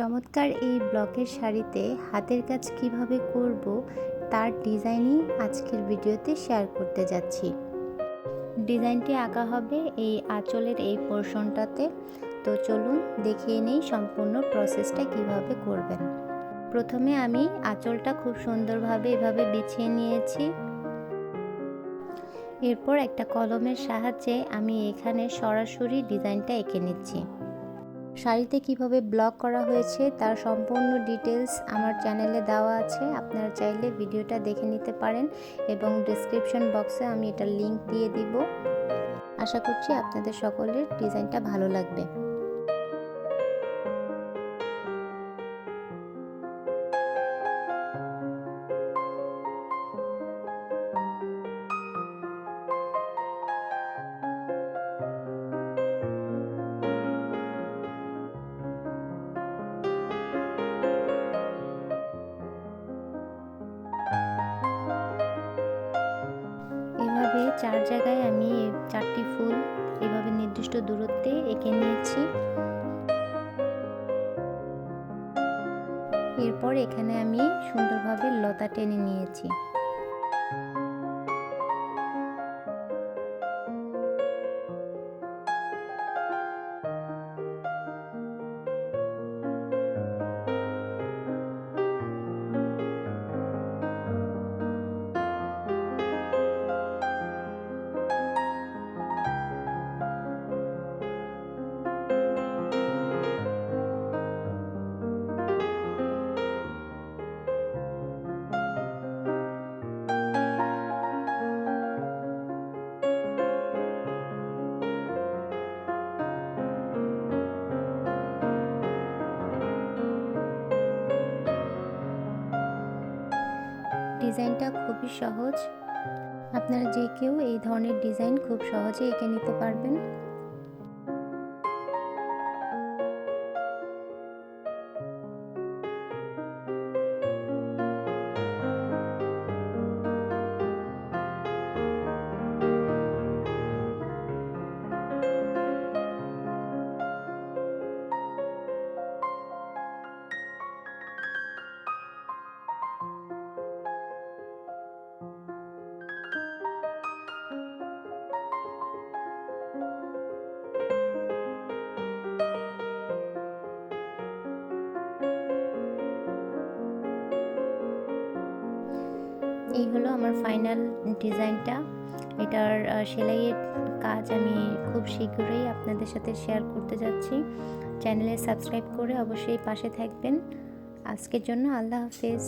চমৎকার এই ব্লকের শাড়িতে হাতের কাজ কীভাবে করব তার ডিজাইনই আজকের ভিডিওতে শেয়ার করতে যাচ্ছি। ডিজাইনটি আঁকা হবে এই আঁচলের এই পোর্শনটাতে। তো চলুন দেখিয়ে নেই সম্পূর্ণ প্রসেসটা কীভাবে করবেন। প্রথমে আমি আঁচলটা খুব সুন্দরভাবে এভাবে বিছিয়ে নিয়েছি। এরপর একটা কলমের সাহায্যে আমি এখানে সরাসরি ডিজাইনটা এঁকে নিচ্ছি। শাড়িতে কীভাবে ব্লক করা হয়েছে তার সম্পূর্ণ ডিটেলস আমার চ্যানেলে দেওয়া আছে। আপনারা চাইলে ভিডিওটা দেখে নিতে পারেন এবং ডিসক্রিপশন বক্সে আমি এটা লিংক দিয়ে দিব। আশা করছি আপনাদের সকলের ডিজাইনটা ভালো লাগবে। চার জায়গায় আমি চারটি ফুল এভাবে নির্দিষ্ট দূরত্বে এঁকে নিয়েছি। এরপর এখানে আমি সুন্দরভাবে লতা টেনে নিয়েছি। ডিজাইনটা খুবই সহজ। আপনারা যে কেউ এই ধরনের ডিজাইন খুব সহজে এঁকে নিতে পারবেন। এই হলো আমার ফাইনাল ডিজাইনটা এটার সেলাইয়ের কাজ আমি খুব শীঘ্রই আপনাদের সাথে শেয়ার করতে যাচ্ছি। চ্যানেলে সাবস্ক্রাইব করে অবশ্যই পাশে থাকবেন। আজকের জন্য আল্লাহ হাফেজ।